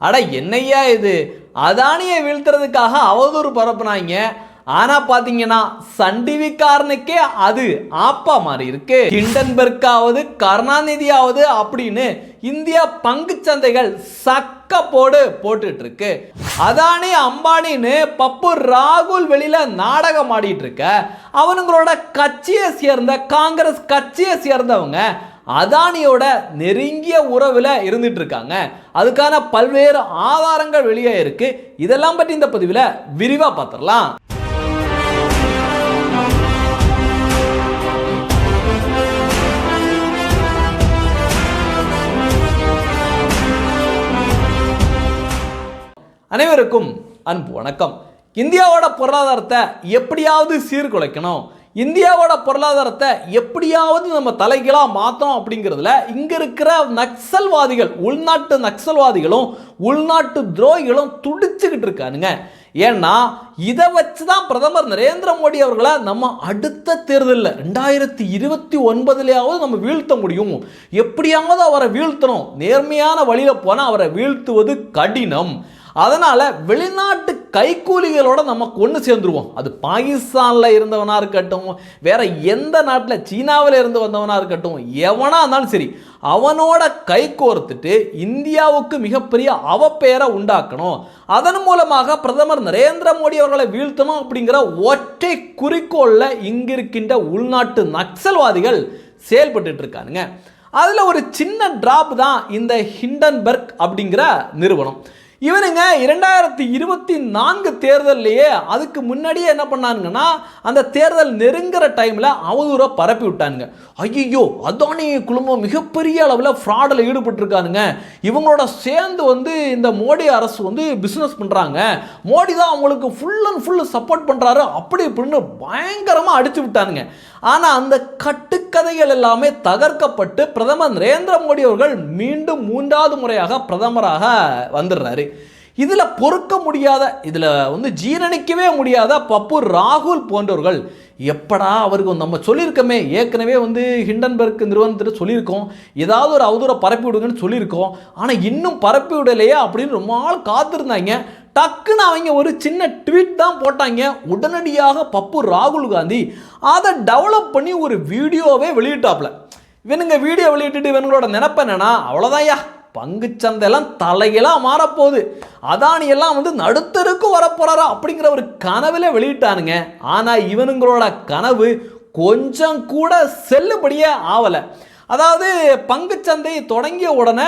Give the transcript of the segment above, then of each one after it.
அட என்னையா இது? அதானியை வீழ்த்துறதுக்காக அவதூறு பரப்புனாங்க ஆனா பாத்தீங்கன்னா சண்டிவிக்காரனுக்கே அது ஆப்பா மாதிரி இருக்கு. ஹிண்டன்பெர்க்காவது கருணாநிதியாவது அப்படின்னு இந்தியா பங்கு சந்தைகள் சக்க போடு போட்டுட்டு இருக்கு அதானி அம்பானின்னு பப்பு ராகுல் வெளியில நாடகம் ஆடிட்டு இருக்க அவனுங்களோட கட்சியை சேர்ந்த காங்கிரஸ் கட்சியை சேர்ந்தவங்க. அதானியோட நெருங்கிய உறவில் இருந்துட்டு இருக்காங்க அதுக்கான பல்வேறு ஆதாரங்கள் வெளியே இருக்கு. இதெல்லாம் பற்றி இந்த பதிவில் விரிவாக பார்த்துடலாம் அனைவருக்கும் அன்பு வணக்கம். இந்தியாவோட பொருளாதாரத்தை எப்படியாவது சீர்குலைக்கணும். இந்தியாவோட பொருளாதாரத்தை எப்படியாவது நம்ம தலைகீழாக மாற்றோம் அப்படிங்கிறதுல இங்கே இருக்கிற நக்சல்வாதிகள் உள்நாட்டு நக்சல்வாதிகளும் உள்நாட்டு துரோகிகளும் துடிச்சுக்கிட்டு இருக்கானுங்க. ஏன்னா இதை வச்சு தான் பிரதமர் நரேந்திர மோடி அவர்களை நம்ம அடுத்த தேர்தலில் ரெண்டாயிரத்தி இருபத்தி ஒன்பதுலேயாவது நம்ம வீழ்த்த முடியும். எப்படியாவது அவரை வீழ்த்தணும். நேர்மையான வழியில் போனால் அவரை வீழ்த்துவது கடினம். அதனால் வெளிநாட்டு கைக்கூலிகளோட நம்ம கொண்டு சேர்ந்துருவோம். அது பாகிஸ்தானில் இருந்தவனாக இருக்கட்டும் வேற எந்த நாட்டில் சீனாவில் இருந்து வந்தவனாக இருக்கட்டும் எவனாக இருந்தாலும் சரி அவனோட கை கோர்த்துட்டு இந்தியாவுக்கு மிகப்பெரிய அவப்பெயரை உண்டாக்கணும். அதன் மூலமாக பிரதமர் நரேந்திர மோடி அவர்களை வீழ்த்தணும் அப்படிங்கிற ஒற்றை குறிக்கோளில் இங்கிருக்கின்ற உள்நாட்டு நக்சல்வாதிகள் செயல்பட்டு இருக்கானுங்க. அதில் ஒரு சின்ன டிராப் தான் இந்த ஹிண்டன்பர்க் அப்படிங்கிற நிறுவனம். இவனுங்க இரண்டாயிரத்தி இருபத்தி நான்கு தேர்தல்லையே அதுக்கு முன்னாடியே என்ன பண்ணானுங்கன்னா அந்த தேர்தல் நெருங்குற டைமில் அவதூறை பரப்பி விட்டானுங்க. ஐயோ அதானி குழுமம். மிகப்பெரிய அளவில் ஃப்ராடில் ஈடுபட்டிருக்கானுங்க. இவங்களோட சேர்ந்து வந்து இந்த மோடி அரசு வந்து பிஸ்னஸ் பண்ணுறாங்க மோடி தான் அவங்களுக்கு ஃபுல் அண்ட் ஃபுல் சப்போர்ட் பண்ணுறாரு அப்படி இப்படின்னு பயங்கரமாக அடித்து விட்டானுங்க. ஆனால் அந்த கட்டுக்கதைகள் எல்லாமே தகர்க்கப்பட்டு பிரதமர் நரேந்திர மோடி அவர்கள் மீண்டும் மூன்றாவது முறையாக பிரதமராக வந்துடுறாரு. இதில் பொறுக்க முடியாத இதில் வந்து ஜீரணிக்கவே முடியாத பப்பு ராகுல் போன்றவர்கள் எப்படா அவருக்கு நம்ம சொல்லியிருக்கோமே ஏற்கனவே வந்து ஹிண்டன்பர்க் நிறுவனத்திட்ட சொல்லியிருக்கோம். ஏதாவது ஒரு அவதூற பரப்பி விடுங்கன்னு சொல்லியிருக்கோம். ஆனால் இன்னும் பரப்பி விடலையே அப்படின்னு ரொம்ப நாள் காத்திருந்தாங்க. டக்குன்னு அவங்க ஒரு சின்ன ட்வீட் தான் போட்டாங்க. உடனடியாக பப்பு ராகுல் காந்தி அதை டெவலப் பண்ணி ஒரு வீடியோவே வெளியிட்டாப்ல. இவனுங்க வீடியோ வெளியிட்டுட்டு இவங்களோட நினப்பு என்னன்னா அவ்வளோதான்யா பங்குச்சந்தையெல்லாம் தலையெல்லாம் மாறப்போகுது. அதானி எல்லாம் வந்து நடுத்தருக்கு வரப்போறாரா அப்படிங்கிற ஒரு கனவுல வெளியிட்டானுங்க. ஆனால் இவனுங்களோட கனவு கொஞ்சம் கூட செல்லுபடியே ஆகலை அதாவது பங்குச்சந்தை தொடங்கிய உடனே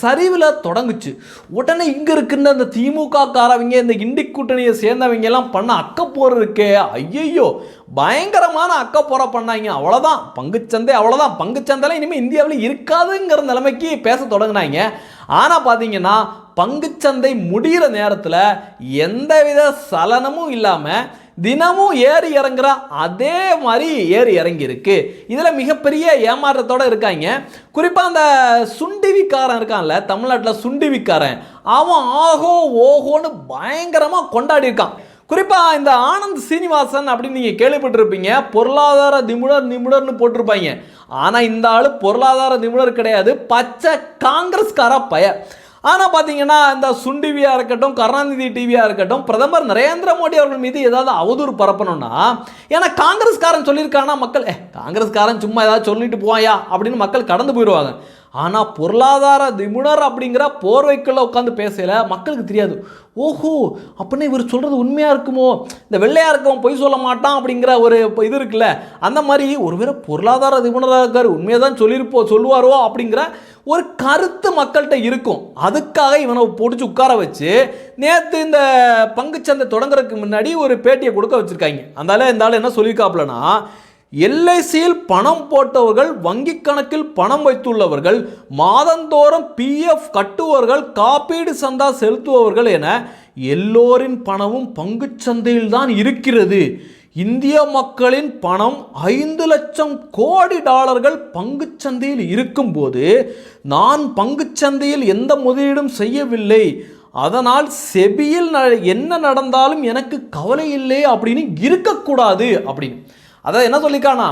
சரிவில் தொடங்குச்சு. உடனே இங்கே இருக்கின்ற அந்த திமுக காரவங்க இந்த இண்டி கூட்டணியை சேர்ந்தவங்க எல்லாம் பண்ண அக்கப்போர் இருக்கே. ஐயையோ பயங்கரமான அக்கப்போரை பண்ணாங்க. அவ்வளோதான் பங்குச்சந்தை அவ்வளோதான் பங்குச்சந்தைலாம் இனிமேல் இந்தியாவில் இருக்காதுங்கிற நிலைமைக்கு பேச தொடங்கினாங்க. ஆனால் பார்த்தீங்கன்னா பங்குச்சந்தை முடிகிற நேரத்தில் எந்தவித சலனமும் இல்லாமல் தினமும் ஏறி இறங்குற அதே மாதிரி ஏறி இறங்கி இருக்கு இதில் மிகப்பெரிய ஏமாற்றத்தோட இருக்காங்க. குறிப்பாக அந்த சுண்டிவிக்காரன் இருக்கான்ல தமிழ்நாட்டில் சுண்டிவிக்காரன் அவன் ஆகோ ஓஹோன்னு பயங்கரமாக கொண்டாடி இருக்கான். குறிப்பாக இந்த ஆனந்த் சீனிவாசன் அப்படின்னு நீங்கள் கேள்விப்பட்டிருப்பீங்க பொருளாதார நிபுணர் நிபுணர்னு போட்டிருப்பாங்க. ஆனால் இந்த ஆள் பொருளாதார நிபுணர் கிடையாது பச்சை காங்கிரஸ்கார பய ஆனால் பார்த்தீங்கன்னா இந்த சுன் டிவியாக இருக்கட்டும் கருணாநிதி டிவியாக இருக்கட்டும் பிரதமர் நரேந்திர மோடி அவர்கள் மீது ஏதாவது அவதூறு பரப்பணும்னா ஏன்னா காங்கிரஸ்காரன் சொல்லியிருக்கானா மக்கள் ஏ காங்கிரஸ்காரன் சும்மா ஏதாவது சொல்லிட்டு போவாயா? அப்படின்னு மக்கள் கடந்து போயிடுவாங்க. ஆனால் பொருளாதார நிபுணர் அப்படிங்கிற போர்வைக்குள்ளே உட்காந்து பேசல மக்களுக்கு தெரியாது. ஓஹோ அப்படின்னா இவர் சொல்கிறது உண்மையாக இருக்குமோ? இந்த வெள்ளையாக இருக்கவன் பொய் சொல்ல மாட்டான் அப்படிங்கிற ஒரு இது இருக்குல்ல அந்த மாதிரி ஒருவேளை பொருளாதார நிபுணராக இருக்கார் உண்மையை தான் சொல்லியிருப்போ சொல்லுவாரோ அப்படிங்கிற ஒரு கருத்து மக்கள்கிட்ட இருக்கும். அதுக்காக இவனை பிடிச்சி உட்கார வச்சு நேற்று இந்த பங்குச்சந்தை தொடங்குறதுக்கு முன்னாடி ஒரு பேட்டியை கொடுக்க வச்சுருக்காங்க. அந்தால இந்த ஆள் என்ன சொல்லியிருக்காப்லன்னா எல்ஐசியில் பணம் போட்டவர்கள் வங்கி கணக்கில் பணம் வைத்துள்ளவர்கள் மாதந்தோறும் பிஎஃப் கட்டுவர்கள் காப்பீடு சந்தா செலுத்துபவர்கள் என எல்லோரின் பணமும் பங்குச்சந்தையில் தான் இருக்கிறது. இந்திய மக்களின் பணம் ஐந்து லட்சம் கோடி டாலர்கள் பங்குச்சந்தையில் இருக்கும்போது நான் பங்குச்சந்தையில் எந்த முதலீடும் செய்யவில்லை. அதனால் செபியில் ந- என்ன நடந்தாலும் எனக்கு கவலை இல்லை அப்படின்னு இருக்கக்கூடாது அப்படின்னு. அதாவது என்ன சொல்லிக்கானா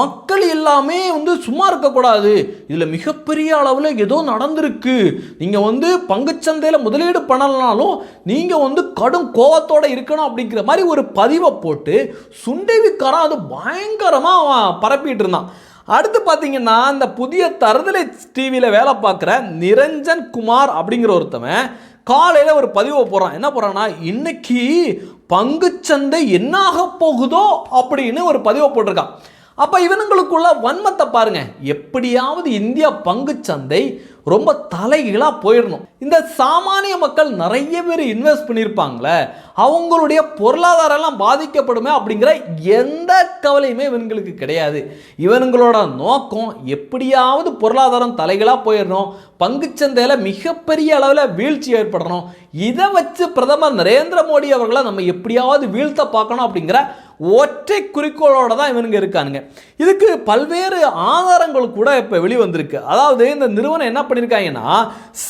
மக்கள் எல்லாமே வந்து சும்மா இருக்கக்கூடாது. இதில் மிகப்பெரிய அளவில் ஏதோ நடந்திருக்கு. நீங்கள் வந்து பங்குச்சந்தையில் முதலீடு பண்ணலனாலும் நீங்கள் வந்து கடும் கோவத்தோடு இருக்கணும் அப்படிங்கிற மாதிரி ஒரு பதிவை போட்டு சுண்டைவிக்காரன் அது பயங்கரமாக பரப்பிட்டு இருந்தான். அடுத்து பார்த்தீங்கன்னா இந்த புதிய தருதலை டிவியில் வேலை பார்க்குற நிரஞ்சன் குமார் அப்படிங்கிற ஒருத்தவன் காலையில் ஒரு பதிவை போடுறான். என்ன போடுறான்னா இன்னைக்கு பங்குச்சந்தை என்னாக போகுதோ? அப்படின்னு ஒரு பதிவை போட்டிருக்கான். அப்போ இவனுங்களுக்குள்ள வன்மத்தை பாருங்க. எப்படியாவது இந்தியா பங்குச்சந்தை ரொம்ப தலைகீழாக போயிடணும். இந்த சாமானிய மக்கள் நிறைய பேர் இன்வெஸ்ட் பண்ணியிருப்பாங்களே அவங்களுடைய பொருளாதாரம்லாம் பாதிக்கப்படுமே அப்படிங்கிற எந்த கவலையுமே இவங்களுக்கு கிடையாது. இவனுங்களோட நோக்கம் எப்படியாவது பொருளாதாரம் தலைகளாக போயிடணும் பங்குச்சந்தையில் மிகப்பெரிய அளவில் வீழ்ச்சி ஏற்படணும். இதை வச்சு பிரதமர் நரேந்திர மோடி அவர்களை நம்ம எப்படியாவது வீழ்த்த பார்க்கணும் அப்படிங்கிற ஒற்றை குறிக்கோளோட தான் இவனுங்க இருக்கானுங்க. இதுக்கு பல்வேறு ஆதாரங்கள் கூட இப்போ வெளிவந்திருக்கு. அதாவது இந்த நிறுவனம் என்ன பண்ணியிருக்காங்கன்னா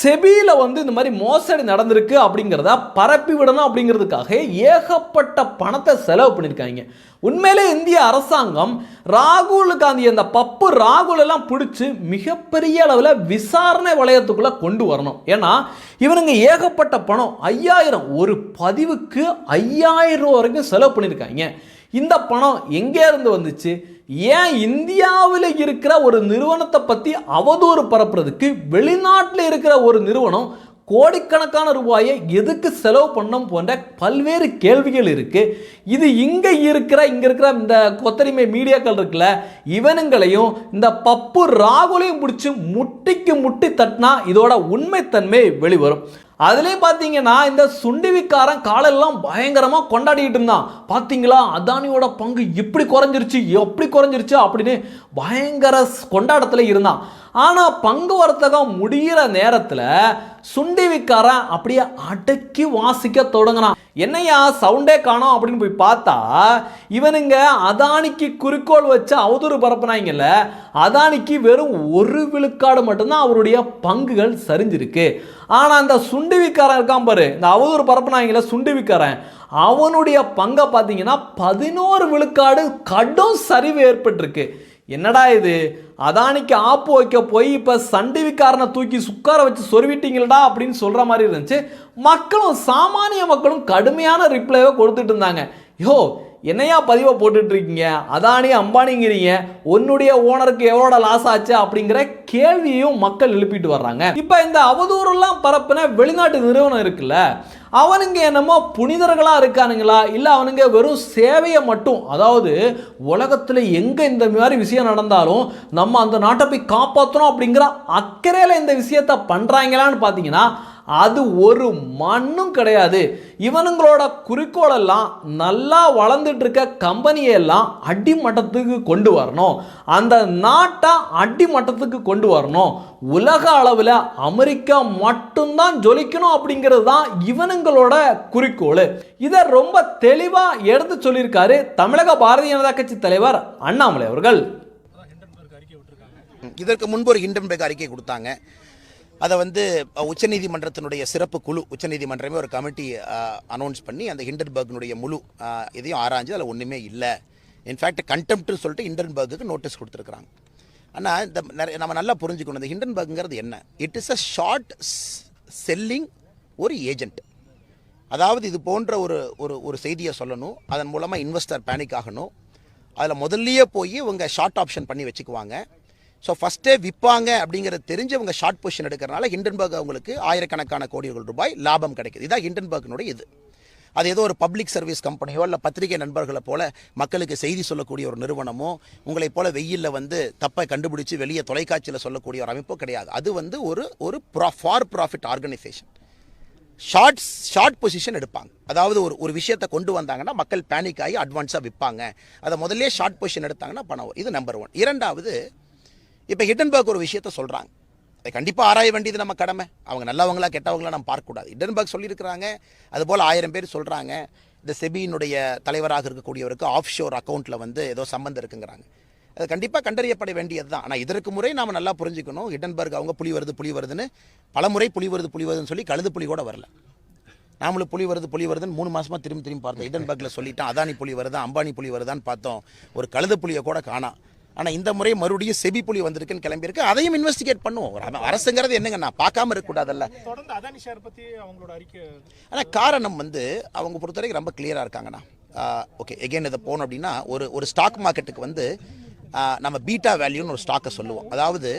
செபியில் வந்து இந்த மாதிரி மோசடி நடந்திருக்கு அப்படிங்கிறத பரப்பி விடணும் அப்படிங்கிறதுக்காக ஏகப்பட்ட பணத்தை செலவு பண்ணியிருக்காங்க உண்மையிலே இந்திய அரசாங்கம் ராகுல் காந்தி அந்த பப்பு ராகுல் எல்லாம் பிடிச்சி மிகப்பெரிய அளவில் விசாரணை வளையத்துக்குள்ளே கொண்டு வரணும். ஏன்னா இவனுங்க ஏகப்பட்ட பணம் ஐயாயிரம். ஒரு பதிவுக்கு ஐயாயிரம் ரூபா வரைக்கும் செலவு பண்ணியிருக்காங்க. இந்த பணம் எங்கேருந்து வந்துச்சு? ஏன் இந்தியாவில் இருக்கிற ஒரு நிறுவனத்தை பற்றி அவதூறு பரப்புறதுக்கு வெளிநாட்டில் இருக்கிற ஒரு நிறுவனம் கோடிக்கணக்கான ரூபாயை எதுக்கு செலவு பண்ணோம் போன்ற பல்வேறு கேள்விகள் இருக்குது இது இங்கே இருக்கிற இங்கே இருக்கிற இந்த கொத்தரிமை மீடியாக்கள் இருக்குல்ல இவனுங்களையும் இந்த பப்பு ராகுலையும் பிடிச்சி முட்டிக்கு முட்டி தட்டினா இதோட உண்மைத்தன்மை வெளிவரும். அதுலேயும் பார்த்தீங்கன்னா இந்த சுண்டிவிக்காரன் காலெல்லாம் பயங்கரமாக கொண்டாடிக்கிட்டு இருந்தான். பார்த்தீங்களா அதானியோட பங்கு இப்படி குறைஞ்சிருச்சு எப்படி குறைஞ்சிருச்சு அப்படின்னு பயங்கர கொண்டாட்டத்தில் இருந்தான். ஆனால் பங்கு வர்த்தகம் முடிகிற நேரத்தில் சுண்டிவிக்காரன் அப்படியே அடக்கி வாசிக்க தொடங்கினான் என்னையா சவுண்டே காணோம் அப்படின்னு போய் பார்த்தா இவனுங்க அதானிக்கு குறிக்கோள் வச்சு அவதூறு பரப்புனாங்கல்ல அதானிக்கு வெறும் ஒரு விழுக்காடு மட்டும்தான் அவருடைய பங்குகள் சரிஞ்சிருக்கு. ஆனால் அந்த சுண்டிவிக்காரன் இருக்கான் பாரு இந்த அவதூறு பரப்புனாங்கல்ல சுண்டிவிக்காரன் அவனுடைய பங்கை பார்த்தீங்கன்னா பதினோரு விழுக்காடு கடும் சரிவு ஏற்பட்டிருக்கு. என்னடா இது? அதானிக்கு ஆப்பு வைக்க போய் இப்போ சண்டிவிக்காரனை தூக்கி சுக்கார வச்சு சொருவிட்டீங்களடா அப்படின்னு சொல்கிற மாதிரி இருந்துச்சு. மக்களும் சாமானிய மக்களும் கடுமையான ரிப்ளைவை கொடுத்துட்டு இருந்தாங்க. யோ என்னையா பதிவை போட்டுட்டு இருக்கீங்க அதானி அம்பானிங்கிறீங்க. உன்னுடைய ஓனருக்கு எவ்வளோட லாஸ் ஆச்சு அப்படிங்கிற கேள்வியும் மக்கள் எழுப்பிட்டு வர்றாங்க. இப்போ இந்த அவதூறுலாம் பரப்பின வெளிநாட்டு நிறுவனம் இருக்குல்ல அவனுங்க என்னமோ புனிதர்களாக இருக்கானுங்களா? இல்லை அவனுங்க வெறும் சேவையை மட்டும் அதாவது உலகத்தில் எங்கே இந்த மாதிரி விஷயம் நடந்தாலும் நம்ம அந்த நாட்டை போய் காப்பாற்றணும் அப்படிங்கிற அக்கறையில் இந்த விஷயத்த பண்ணுறாங்களான்னு பார்த்தீங்கன்னா அது ஒரு மண்ணும் கிடையாது. இவனுங்களோட குறிக்கோளெல்லாம் நல்லா வளர்ந்துட்டு இருக்க கம்பெனியெல்லாம் அடிமட்டத்துக்கு கொண்டு வரணும். அந்த நாட்டை அடிமட்டத்துக்கு கொண்டு வரணும். உலக அளவில் அமெரிக்கா மட்டும்தான் ஜொலிக்கணும் அப்படிங்கிறது தான் இவனுங்களோட குறிக்கோள். இதை ரொம்ப தெளிவாக எடுத்து சொல்லியிருக்காரு தமிழக பாரதிய ஜனதா கட்சி தலைவர் அண்ணாமலை அவர்கள். இதற்கு முன்பு ஒரு ஹிண்டன்பர்க் அறிக்கை கொடுத்தாங்க. அதை வந்து உச்சநீதிமன்றத்தினுடைய சிறப்பு குழு உச்சநீதிமன்றமே ஒரு கமிட்டி அனௌன்ஸ் பண்ணி அந்த ஹிண்டன்பர்க்னுடைய முழு இதையும் ஆராய்ஞ்சு அதில் ஒன்றுமே இல்லை. இன்ஃபேக்ட் கண்டெம்ட்னு சொல்லிட்டு ஹிண்டன்பர்க்கு நோட்டீஸ் கொடுத்துருக்குறாங்க. ஆனால் இந்த நிறைய நம்ம நல்லா புரிஞ்சுக்கணும் இந்த ஹிண்டன்பர்க்ங்கிறது என்ன? It is a short selling ஒரு ஏஜென்ட் அதாவது இது போன்ற ஒரு ஒரு ஒரு செய்தியை சொல்லணும். அதன் மூலமாக இன்வெஸ்டர் பேனிக் ஆகணும். அதில் முதல்லையே போய் இவங்க ஷார்ட் ஆப்ஷன் பண்ணி வச்சுக்குவாங்க. ஸோ ஃபஸ்ட்டே விற்பாங்க அப்படிங்கிறத தெரிஞ்சவங்க ஷார்ட் பொசிஷன் எடுக்கிறனால ஹிண்டன்பர்க் அவங்களுக்கு ஆயிரக்கணக்கான கோடிகள் ரூபாய் லாபம் கிடைக்குது. இதான் ஹிண்டன்பர்க்னுடைய இது. அது ஏதோ ஒரு பப்ளிக் சர்வீஸ் கம்பெனியோ இல்லை பத்திரிகை நண்பர்களை போல மக்களுக்கு செய்தி சொல்லக்கூடிய ஒரு நிறுவனமோ உங்களை போல வெயிலில் வந்து தப்பை கண்டுபிடிச்சு வெளியே தொலைக்காட்சியில் சொல்லக்கூடிய ஒரு அமைப்போ கிடையாது. அது வந்து ஒரு ஒரு pro for profit organisation short short position எடுப்பாங்க. அதாவது ஒரு ஒரு விஷயத்தை கொண்டு வந்தாங்கன்னா மக்கள் பேனிக் ஆகி அட்வான்ஸாக விற்பாங்க. அதை முதல்ல ஷார்ட் பொசிஷன் எடுத்தாங்கன்னா பணம் இது நம்பர் ஒன் இரண்டாவது இப்போ ஹிட்டன்பர்க் ஒரு விஷயத்த சொல்கிறாங்க அதை கண்டிப்பாக ஆராய வேண்டியது நம்ம கடமை. அவங்க நல்லவங்களா கெட்டவங்களா நம்ம பார்க்கக்கூடாது. ஹிட்டன்பர்க் சொல்லியிருக்கிறாங்க. அதுபோல் ஆயிரம் பேர் சொல்கிறாங்க இந்த செபியினுடைய தலைவராக இருக்கக்கூடியவருக்கு ஆஃப் ஷோர் அக்கௌண்ட்டில் வந்து ஏதோ சம்மந்தம் இருக்குங்கிறாங்க. அது கண்டிப்பாக கண்டறியப்பட வேண்டியது தான் ஆனால் இதற்கு முறை நாம் நல்லா புரிஞ்சுக்கணும். ஹிடன்பர்க் அவங்க புலி வருது புலி வருதுன்னு பல முறை புலி வருது புலி வருதுன்னு சொல்லி கழுது புலி கூட வரல. நாமளும் புலி வருது புலி வருதுன்னு மூணு மாதமாக திரும்பி திரும்பி பார்த்தோம். இடன்பர்க்ல சொல்லிட்டான் அதானி புலி வருதான் அம்பானி புலி வருதான்னு பார்த்தோம். ஒரு கழுது புலியை கூட காணாம். ஆனா இந்த முறை மறுபடியும் செபி புலி வந்திருக்குன்னு கிளம்பியிருக்கு. அதையும் இன்வெஸ்டிகேட் பண்ணுவோம். அரசுங்கிறது என்னங்க? நான் பார்க்காம இருக்கக்கூடாதுல்ல. தொடர்ந்து அதானி ஷேர் பத்தி அவங்களோட அறிக்கை ஆனால் காரணம் வந்து அவங்க பொறுத்தவரைக்கும் ரொம்ப கிளியராக இருக்காங்கண்ணா. ஓகே எகைன் இதை போனோம் அப்படின்னா ஒரு ஒரு ஸ்டாக் மார்க்கெட்டுக்கு வந்து நம்ம பீட்டா வேல்யூன்னு ஒரு ஸ்டாக்கை சொல்லுவோம். அதாவது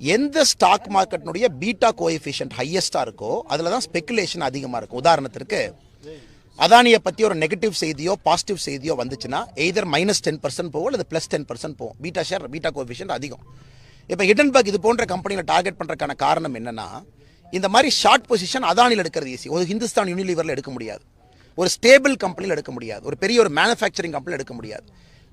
எந்த ஸ்டாக் மார்க்கெட்டினுடைய பீட்டா கோஎஃபிஷியன்ட் ஹையஸ்ட்டாக இருக்கோ அதில் தான் ஸ்பெக்குலேஷன் அதிகமாக இருக்கும். உதாரணத்திற்கு அதானியை பற்றி ஒரு நெகட்டிவ் செய்தியோ பாசிட்டிவ் செய்தியோ வந்துச்சுன்னா எய்தர் மைனஸ் டென் பர்சன்ட் போகும் அல்லது ப்ளஸ் டென் பர்சன்ட் போகும் பீட்டா ஷேர் பீட்டா கோஎஃபிஷியன்ட் அதிகம். இப்போ ஹிடன்பர்க் இது போன்ற கம்பெனியில் டார்கெட் பண்ணுறதுக்கான காரணம் என்னென்னா இந்த மாதிரி ஷார்ட் பொசிஷன் அதானியில் எடுக்கிறது ஈஸி ஒரு ஹிந்துஸ்தான் யூனிலிவரில் எடுக்க முடியாது. ஒரு ஸ்டேபிள் கம்பெனியில் எடுக்க முடியாது. ஒரு பெரிய ஒரு மேனுஃபேக்சரிங் கம்பெனியில் எடுக்க முடியாது.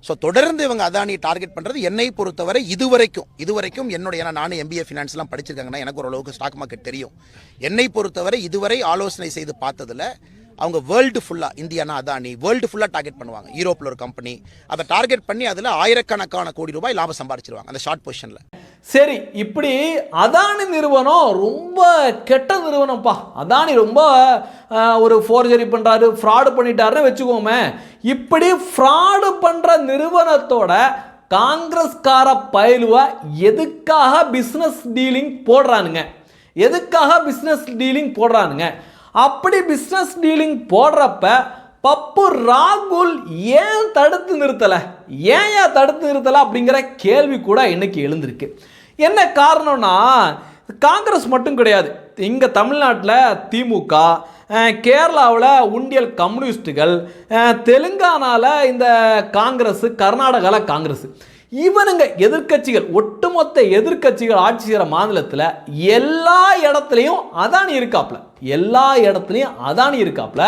ஸோ தொடர்ந்து இவங்க அதானியை டார்கெட் பண்ணுறது என்னை பொறுத்தவரை இதுவரைக்கும் இதுவரைக்கும் என்னுடைய ஏன்னா நானும் எம்பிஏ ஃபினான்ஸ்லாம் படிச்சிருக்காங்கன்னா எனக்கு ஓரளவுக்கு ஸ்டாக் மார்க்கெட் தெரியும். என்னை பொறுத்தவரை இதுவரை ஆலோசனை செய்து பார்த்ததில் அவங்க வேர்ல்டு ஃபுல்லாக இந்தியானா அதானி வேர்ல்டு ஃபுல்லாக டார்கெட் பண்ணுவாங்க. யூரோப்பில் ஒரு கம்பெனி அதை டார்கெட் பண்ணி அதில் ஆயிரக்கணக்கான கோடி ரூபாய் லாபம் சம்பாரிச்சிருவாங்க அந்த ஷார்ட் பொசிஷனில் சரி இப்படி அதானி நிறுவனம் ரொம்ப கெட்ட நிறுவனம்ப்பா. அதானி ரொம்ப ஒரு ஃபோர்ஜரி பண்ணுறாரு ஃப்ராடு பண்ணிட்டாருன்னு வச்சுக்கோமே. இப்படி ஃப்ராடு பண்ணுற நிறுவனத்தோட காங்கிரஸ்கார பயிலுவ எதுக்காக பிஸ்னஸ் டீலிங் போடுறானுங்க? எதுக்காக பிஸ்னஸ் டீலிங் போடுறானுங்க? அப்படி பிஸ்னஸ் டீலிங் போடுறப்ப பப்பு ராகுல் ஏன் தடுத்து நிறுத்தலை? ஏன் ஏன் தடுத்து நிறுத்தலை அப்படிங்கிற கேள்வி கூட இன்னைக்கு எழுந்திருக்கு. என்ன காரணம்னா காங்கிரஸ் மட்டும் கிடையாது. இங்கே தமிழ்நாட்டில் திமுக கேரளாவில் உண்டியல் கம்யூனிஸ்ட்டுகள் தெலுங்கானாவில் இந்த காங்கிரஸ் கர்நாடகாவில் காங்கிரஸ். இவனுங்க எதிர்க்கட்சிகள் ஒட்டுமொத்த எதிர்க்கட்சிகள் ஆட்சி செய்கிற மாநிலத்தில் எல்லா இடத்துலையும் அதானி இருக்காப்ல. எல்லா இடத்துலையும் அதானி இருக்காப்ல.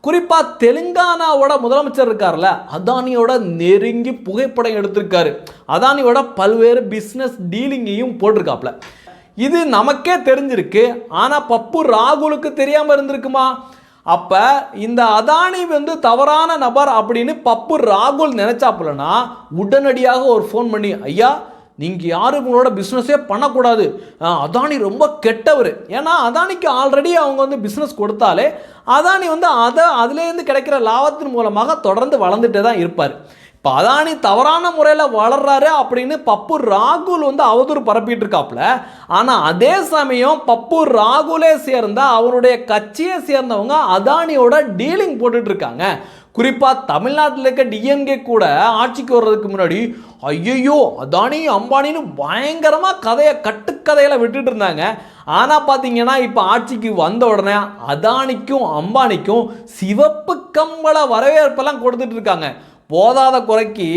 குறிப்பாக தெலுங்கானாவோட முதலமைச்சர் இருக்கார்ல அதானியோட நெருங்கி புகைப்படம் எடுத்திருக்காரு. அதானியோட பல்வேறு பிஸ்னஸ் டீலிங்கையும் போட்டிருக்காப்ல. இது நமக்கே தெரிஞ்சிருக்கு ஆனால் பப்பு ராகுலுக்கு தெரியாமல் இருந்திருக்குமா? அப்போ இந்த அதானி வந்து தவறான நபர் அப்படின்னு பப்பு ராகுல் நினைச்சாப்புலனா உடனடியாக ஒரு ஃபோன் பண்ணி ஐயா நீங்கள் யாரும் உங்களோட பிஸ்னஸே பண்ணக்கூடாது. அதானி ரொம்ப கெட்டவர். ஏன்னா அதானிக்கு ஆல்ரெடி அவங்க வந்து பிஸ்னஸ் கொடுத்தாலே அதானி வந்து அதை அதுலேருந்து கிடைக்கிற லாபத்தின் மூலமாக தொடர்ந்து வளர்ந்துட்டே தான் இருப்பார். இப்போ அதானி தவறான முறையில் வளர்றாரு அப்படின்னு பப்பு ராகுல் வந்து அவதூறு பரப்பிட்டு இருக்காப்புல ஆனால் அதே சமயம் பப்பு ராகுலே சேர்ந்த அவருடைய கட்சியை சேர்ந்தவங்க அதானியோட டீலிங் போட்டுட்ருக்காங்க. குறிப்பாக தமிழ்நாட்டில் இருக்க டிஎம்கே கூட ஆட்சிக்கு வர்றதுக்கு முன்னாடி ஐயையோ அதானி அம்பானின்னு பயங்கரமாக கதையை கட்டுக்கதையில் விட்டுட்டு இருந்தாங்க. ஆனால் பார்த்தீங்கன்னா இப்போ ஆட்சிக்கு வந்த உடனே அதானிக்கும் அம்பானிக்கும் சிவப்பு கம்பள வரவேற்பெல்லாம் கொடுத்துட்டு இருக்காங்க. போதாத குறைக்கு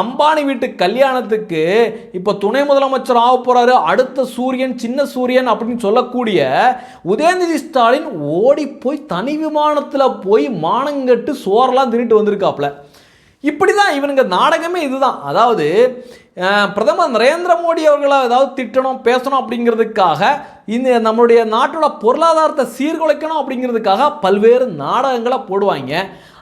அம்பானி வீட்டு கல்யாணத்துக்கு இப்போ துணை முதலமைச்சர் ஆக போகிறாரு அடுத்த சூரியன் சின்ன சூரியன் அப்படின்னு சொல்லக்கூடிய உதயநிதி ஸ்டாலின் ஓடி போய் தனி விமானத்தில் போய் மானங்கட்டு சோறெல்லாம் தின்னுட்டு வந்திருக்காப்ல இப்படி தான் இவனுங்க நாடகமே இதுதான். அதாவது பிரதமர் நரேந்திர மோடி அவர்களை ஏதாவது திட்டணும் பேசணும் அப்படிங்கிறதுக்காக இந்த நம்மளுடைய நாட்டோட பொருளாதாரத்தை சீர்குலைக்கணும் அப்படிங்கிறதுக்காக பல்வேறு நாடகங்களை போடுவாங்க.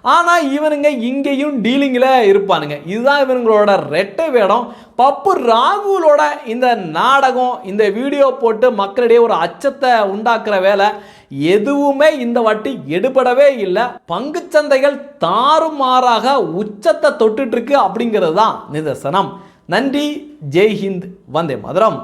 ஆனால் இவனுங்க இங்கேயும் டீலிங்கில் இருப்பானுங்க. இதுதான் இவனுங்களோட ரெட்டை வேடம். பப்பு ராகுலோட இந்த நாடகம் இந்த வீடியோ போட்டு மக்களிடையே ஒரு அச்சத்தை உண்டாக்குற வேலை எதுவுமே இந்த வாட்டி எடுபடவே இல்லை. பங்குச்சந்தைகள் தாறுமாறாக உச்சத்தை தொட்டுட்டு இருக்கு அப்படிங்கிறது தான் நிதர்சனம். நன்றி. ஜெய்ஹிந்த். வந்தே மதுரம்.